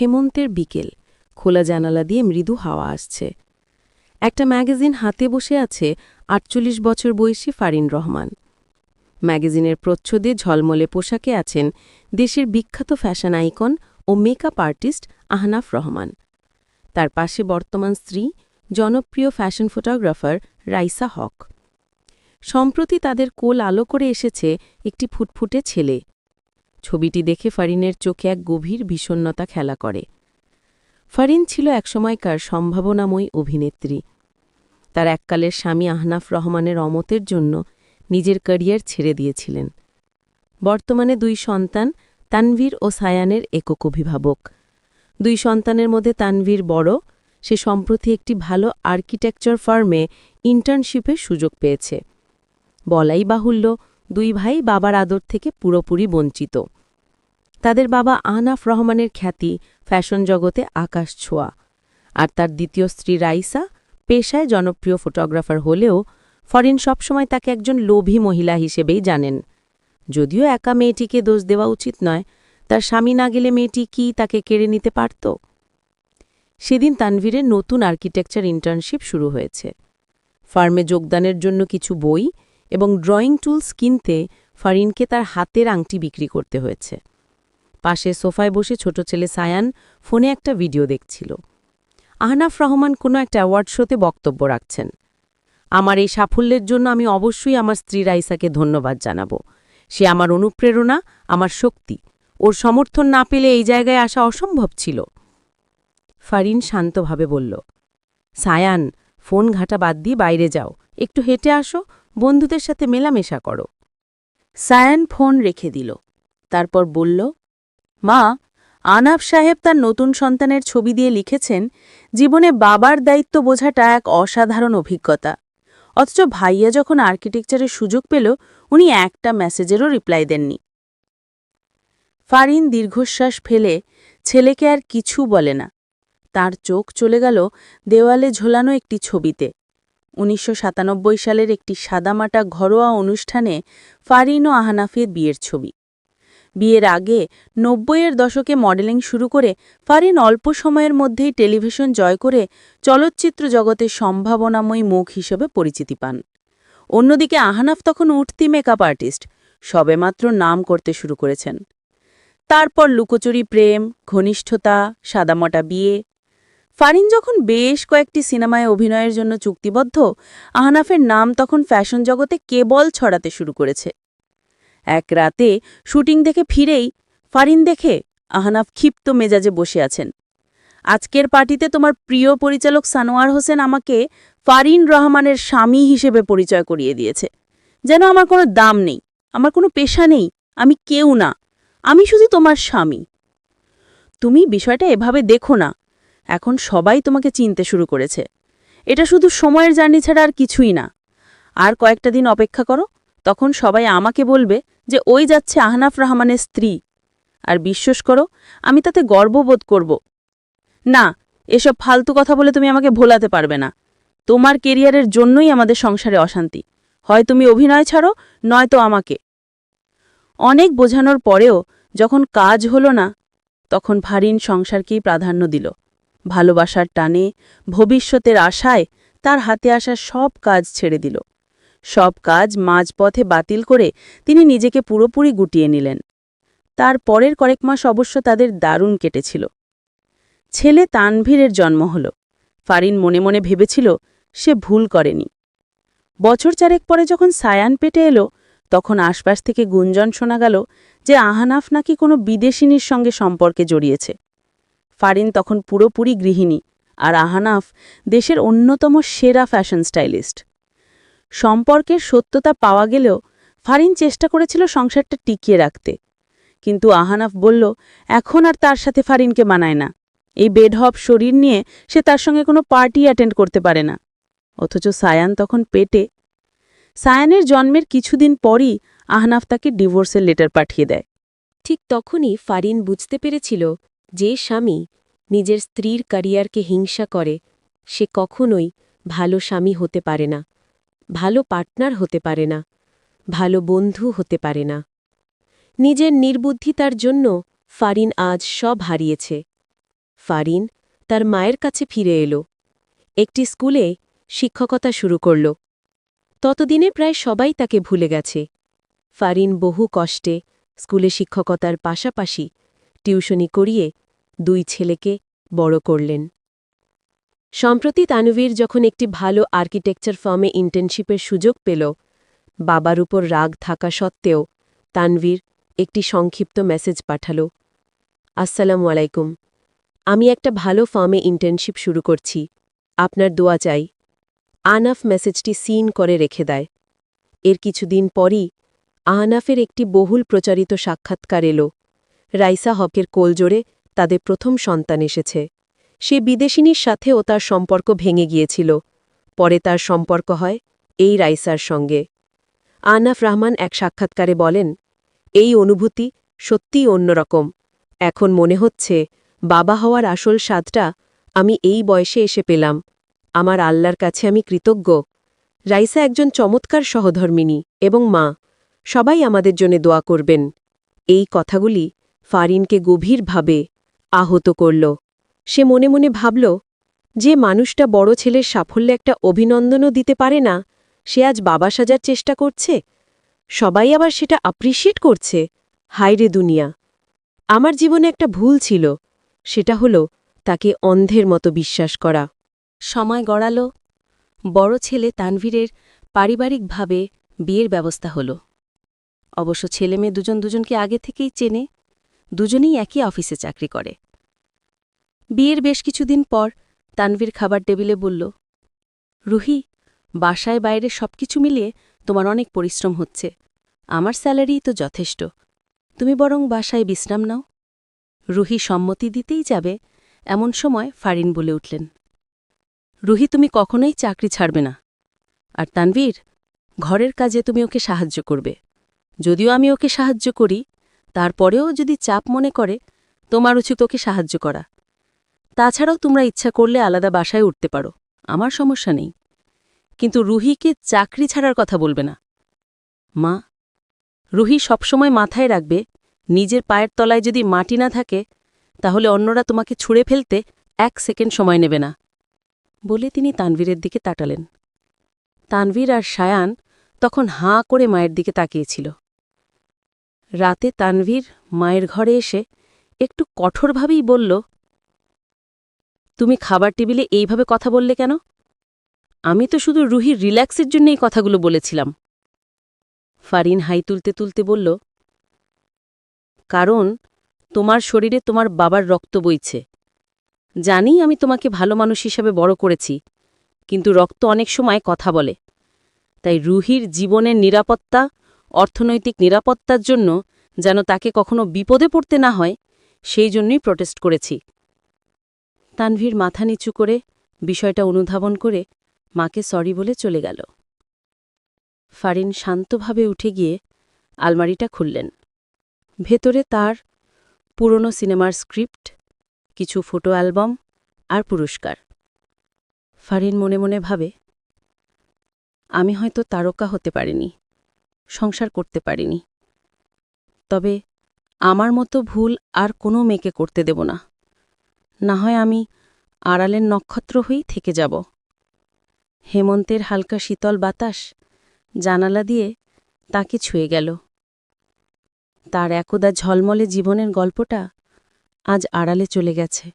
হেমন্তের বিকেল। খোলা জানালা দিয়ে মৃদু হাওয়া আসছে। একটা ম্যাগাজিন হাতে বসে আছে আটচল্লিশ বছর বয়সী ফারিন রহমান। ম্যাগাজিনের প্রচ্ছদে ঝলমলে পোশাকে আছেন দেশের বিখ্যাত ফ্যাশন আইকন ও মেকআপ আর্টিস্ট আহনাফ রহমান। তার পাশে বর্তমান স্ত্রী, জনপ্রিয় ফ্যাশন ফটোগ্রাফার রাইসা হক। সম্প্রতি তাদের কোল আলো করে এসেছে একটি ফুটফুটে ছেলে। ছবিটি দেখে ফারিনের চোখে এক গভীর বিষণ্নতা খেলা করে। ফারিন ছিল একসময়কার সম্ভাবনাময়ী অভিনেত্রী। তার এককালের স্বামী আহনাফ রহমানের অমতের জন্য নিজের ক্যারিয়ার ছেড়ে দিয়েছিলেন। বর্তমানে দুই সন্তান, তানভীর ও সায়ানের একক অভিভাবক। দুই সন্তানের মধ্যে তানভীর বড়, সে সম্প্রতি একটি ভালো আর্কিটেকচার ফার্মে ইন্টার্নশিপের সুযোগ পেয়েছে। বলাই বাহুল্য দুই ভাই বাবার আদর থেকে পুরোপুরি বঞ্চিত। তাদের বাবা আহনাফ রহমানের খ্যাতি ফ্যাশন জগতে আকাশ ছোঁয়া। আর তার দ্বিতীয় স্ত্রী রাইসা পেশায় জনপ্রিয় ফটোগ্রাফার হলেও ফরিন সবসময় তাকে একজন লোভী মহিলা হিসেবেই জানেন। যদিও একা মেয়েটিকে দোষ দেওয়া উচিত নয়, তার স্বামী না গেলে মেয়েটি কি তাকে কেড়ে নিতে পারত? সেদিন তানভীরের নতুন আর্কিটেকচার ইন্টার্নশিপ শুরু হয়েছে। ফার্মে যোগদানের জন্য কিছু বই এবং ড্রয়িং টুলস কিনতে ফারিনকে তার হাতের আংটি বিক্রি করতে হয়েছে। পাশে সোফায় বসে ছোট ছেলে সায়ান ফোনে একটা ভিডিও দেখছিল। আহনাফ রহমান কোনো একটা অ্যাওয়ার্ড শোতে বক্তব্য রাখছেন। আমার এই সাফল্যের জন্য আমি অবশ্যই আমার স্ত্রী রাইসাকে ধন্যবাদ জানাব। সে আমার অনুপ্রেরণা, আমার শক্তি। ওর সমর্থন না পেলে এই জায়গায় আসা অসম্ভব ছিল। ফারিন শান্তভাবে বলল, সায়ান, ফোন ঘাটা বাদ দিয়ে বাইরে যাও। একটু হেঁটে আসো বন্ধুদের সাথে মেলামেশা করো। সায়ান ফোন রেখে দিল। তারপর বলল, মা আনাফ সাহেব তার নতুন সন্তানের ছবি দিয়ে লিখেছেন, জীবনে বাবার দায়িত্ব বোঝাটা এক অসাধারণ অভিজ্ঞতা। অথচ ভাইয়া যখন আর্কিটেকচারের সুযোগ পেল, উনি একটা মেসেজেরও রিপ্লাই দেননি। ফারিন দীর্ঘশ্বাস ফেলে ছেলেকে আর কিছু বলে না। তার চোখ চলে গেল দেওয়ালে ঝোলানো একটি ছবিতে। উনিশশো সাতানব্বই সালের একটি সাদামাটা ঘরোয়া অনুষ্ঠানে ফারিন ও আহানাফের বিয়ের ছবি। বিয়ের আগে নব্বইয়ের দশকে মডেলিং শুরু করে ফারিন অল্প সময়ের মধ্যেই টেলিভিশন জয় করে চলচ্চিত্র জগতের সম্ভাবনাময়ী মুখ হিসেবে পরিচিতি পান। অন্যদিকে আহানাফ তখন উঠতি মেকআপ আর্টিস্ট, সবেমাত্র নাম করতে শুরু করেছেন। তারপর লুকোচুরি, প্রেম, ঘনিষ্ঠতা, সাদামটা বিয়ে ফারিন যখন বেশ কয়েকটি সিনেমায় অভিনয়ের জন্য চুক্তিবদ্ধ, আহনাফের নাম তখন ফ্যাশন জগতে কেবল ছড়াতে শুরু করেছে। এক রাতে শুটিং দেখে ফিরেই ফারিন দেখে আহনাফ ক্ষিপ্ত মেজাজে বসে আছেন। আজকের পার্টিতে তোমার প্রিয় পরিচালক সানোয়ার হোসেন আমাকে ফারিন রহমানের স্বামী হিসেবে পরিচয় করিয়ে দিয়েছে। যেন আমার কোনো দাম নেই, আমার কোনো পেশা নেই, আমি কেউ না, আমি শুধু তোমার স্বামী। তুমি বিষয়টা এভাবে দেখো না এখন সবাই তোমাকে চিনতে শুরু করেছে। এটা শুধু সময়ের জার্নি ছাড়া আর কিছুই না। আর কয়েকটা দিন অপেক্ষা করো, তখন সবাই আমাকে বলবে যে ওই যাচ্ছে আহনাফ রহমানের স্ত্রী। আর বিশ্বাস করো, আমি তাতে গর্ববোধ করব। না, এসব ফালতু কথা বলে তুমি আমাকে ভোলাতে পারবে না। তোমার কেরিয়ারের জন্যই আমাদের সংসারে অশান্তি। হয় তুমি অভিনয় ছাড়ো, নয়তো আমাকে। অনেক বোঝানোর পরেও যখন কাজ হলো না, তখন ভারিন সংসারকেই প্রাধান্য দিল। ভালোবাসার টানে ভবিষ্যতের আশায় তার হাতে আসা সব কাজ ছেড়ে দিল। সব কাজ মাঝপথে বাতিল করে তিনি নিজেকে পুরোপুরি গুটিয়ে নিলেন। তার পরের কয়েক মাস অবশ্য তাদের দারুণ কেটেছিল। ছেলে তানভীরের জন্ম হল। ফারিন মনে মনে ভেবেছিল সে ভুল করেনি। বছর চারেক পরে যখন সায়ান পেটে এলো, তখন আশপাশ থেকে গুঞ্জন শোনা গেল যে আহানাফ নাকি কোনো বিদেশিনীর সঙ্গে সম্পর্কে জড়িয়েছে। ফারিন তখন পুরোপুরি গৃহিণী আর আহানাফ দেশের অন্যতম সেরা ফ্যাশন স্টাইলিস্ট। সম্পর্কের সত্যতা পাওয়া গেলেও ফারিন চেষ্টা করেছিল সংসারটা টিকিয়ে রাখতে। কিন্তু আহানাফ বলল, এখন আর তার সাথে ফারিনকে মানায় না। এই বেডহপ শরীর নিয়ে সে তার সঙ্গে কোনো পার্টি অ্যাটেন্ড করতে পারে না। অথচ সায়ান তখন পেটে। সায়ানের জন্মের কিছুদিন পরই আহনাফ তাকে ডিভোর্সের লেটার পাঠিয়ে দেয়। ঠিক তখনই ফারিন বুঝতে পেরেছিল যে স্বামী নিজের স্ত্রীর ক্যারিয়ারকে হিংসা করে, সে কখনোই ভালো স্বামী হতে পারে না, ভালো পার্টনার হতে পারে না, ভালো বন্ধু হতে পারে না। নিজের নির্বুদ্ধিতার জন্য ফারিন আজ সব হারিয়েছে। ফারিন তার মায়ের কাছে ফিরে এলো। একটি স্কুলে শিক্ষকতা শুরু করল। ততদিনে প্রায় সবাই তাকে ভুলে গেছে। ফারিন বহু কষ্টে স্কুলে শিক্ষকতার পাশাপাশি টিউশনি করিয়ে দুই ছেলেকে বড় করলেন। সম্প্রতি তানভীর যখন একটি ভালো আর্কিটেকচার ফার্মে ইন্টার্নশিপের সুযোগ পেল, বাবার উপর রাগ থাকা সত্ত্বেও তানভীর একটি সংক্ষিপ্ত মেসেজ পাঠাল, আসসালামু আলাইকুম। আমি একটা ভালো ফার্মে ইন্টার্নশিপ শুরু করছি। আপনার দোয়া চাই। আনাফ মেসেজটি সিন করে রেখে দেয়। এর কিছুদিন পরই আহনাফের একটি বহুল প্রচারিত সাক্ষাৎকার এলো। রাইসা হকের কোলজোরে তাদের প্রথম সন্তান এসেছে। সে বিদেশিনীর সাথেও তার সম্পর্ক ভেঙে গিয়েছিল। পরে তার সম্পর্ক হয় এই রাইসার সঙ্গে। আনাফ রহমান এক সাক্ষাৎকারে বলেন, এই অনুভূতি সত্যিই অন্যরকম। এখন মনে হচ্ছে বাবা হওয়ার আসল স্বাদটা আমি এই বয়সে এসে পেলাম। আমার আল্লাহর কাছে আমি কৃতজ্ঞ। রাইসা একজন চমৎকার সহধর্মিনী এবং মা। সবাই আমাদের জন্য দোয়া করবেন। এই কথাগুলি ফারিনকে গভীরভাবে আহত করল। সে মনে মনে ভাবল, যে মানুষটা বড় ছেলের সাফল্যে একটা অভিনন্দনও দিতে পারে না, সে আজ বাবা সাজার চেষ্টা করছে। সবাই আবার সেটা অ্যাপ্রিসিয়েট করছে। হায়রে দুনিয়া। আমার জীবনে একটা ভুল ছিল। সেটা হলো তাকে অন্ধের মতো বিশ্বাস করা। সময় গড়াল। বড় ছেলে তানভীরের পারিবারিকভাবে বিয়ের ব্যবস্থা হল। অবশ্য ছেলে মেয়ে দুজন দুজনকে আগে থেকেই চেনে। দুজনেই একই অফিসে চাকরি করে। বিয়ের বেশ কিছুদিন পর তানভীর খাবার টেবিলে বলল, রুহি, বাসায় বাইরে সবকিছু মিলিয়ে তোমার অনেক পরিশ্রম হচ্ছে। আমার স্যালারিই তো যথেষ্ট। তুমি বরং বাসায় বিশ্রাম নাও। রুহি সম্মতি দিতেই যাবে, এমন সময় ফারিন বলে উঠলেন, রুহি, তুমি কখনোই চাকরি ছাড়বে না। আর তানভীর, ঘরের কাজে তুমি ওকে সাহায্য করবে। যদিও আমি ওকে সাহায্য করি তারপরেও যদি চাপ মনে করে, তোমার উচিত ওকে সাহায্য করা। তাছাড়াও তোমরা ইচ্ছা করলে আলাদা বাসায় উঠতে পারো, আমার সমস্যা নেই। কিন্তু রুহিকে চাকরি ছাড়ার কথা বলবে না। মা, রুহি সবসময় মাথায় রাখবে, নিজের পায়ের তলায় যদি মাটি না থাকে, তাহলে অন্যরা তোমাকে ছুঁড়ে ফেলতে এক সেকেন্ড সময় নেবে না। বলে তিনি তানভীরের দিকে তাকালেন। তানভীর আর সায়ান তখন হাঁ করে মায়ের দিকে তাকিয়েছিল। রাতে তানভীর মায়ের ঘরে এসে একটু কঠোরভাবেই বলল, তুমি খাবার টেবিলে এইভাবে কথা বললে কেন? আমি তো শুধু রুহির রিল্যাক্সের জন্য এই কথাগুলো বলেছিলাম। ফারিন হাই তুলতে তুলতে বলল, কারণ তোমার শরীরে তোমার বাবার রক্ত বইছে। জানি আমি তোমাকে ভালো মানুষ হিসাবে বড় করেছি, কিন্তু রক্ত অনেক সময় কথা বলে। তাই রুহির জীবনের নিরাপত্তা অর্থনৈতিক নিরাপত্তার জন্য যেন তাকে কখনো বিপদে পড়তে না হয়, সেই জন্যই প্রটেস্ট করেছি। তানভীর মাথা নিচু করে বিষয়টা অনুধাবন করে মাকে সরি বলে চলে গেল। ফারিন শান্তভাবে উঠে গিয়ে আলমারিটা খুললেন। ভেতরে তার পুরনো সিনেমার স্ক্রিপ্ট, কিছু ফটো অ্যালবাম আর পুরস্কার। ফারিন মনে মনে ভাবে, আমি হয়তো তারকা হতে পারিনি। সংসার করতে পারিনি। তবে আমার মতো ভুল আর কোনো মেয়েকে করতে দেব না। না হয় আমি আড়ালের নক্ষত্র হয়েই থেকে যাব। হেমন্তের হালকা শীতল বাতাস জানালা দিয়ে তাকে ছুঁয়ে গেল। তার একদা ঝলমলে জীবনের গল্পটা আজ আড়ালে চলে গেছে।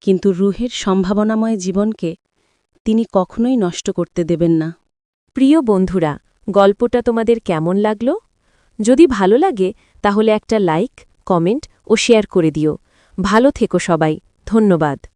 কিন্তু রুহের সম্ভাবনাময় জীবনকে তিনি কখনোই নষ্ট করতে দেবেন না। প্রিয় বন্ধুরা গল্পটা তোমাদের কেমন লাগল? যদি ভালো লাগে, তাহলে একটা লাইক, কমেন্ট ও শেয়ার করে দিও। ভালো থেকো সবাই। ধন্যবাদ।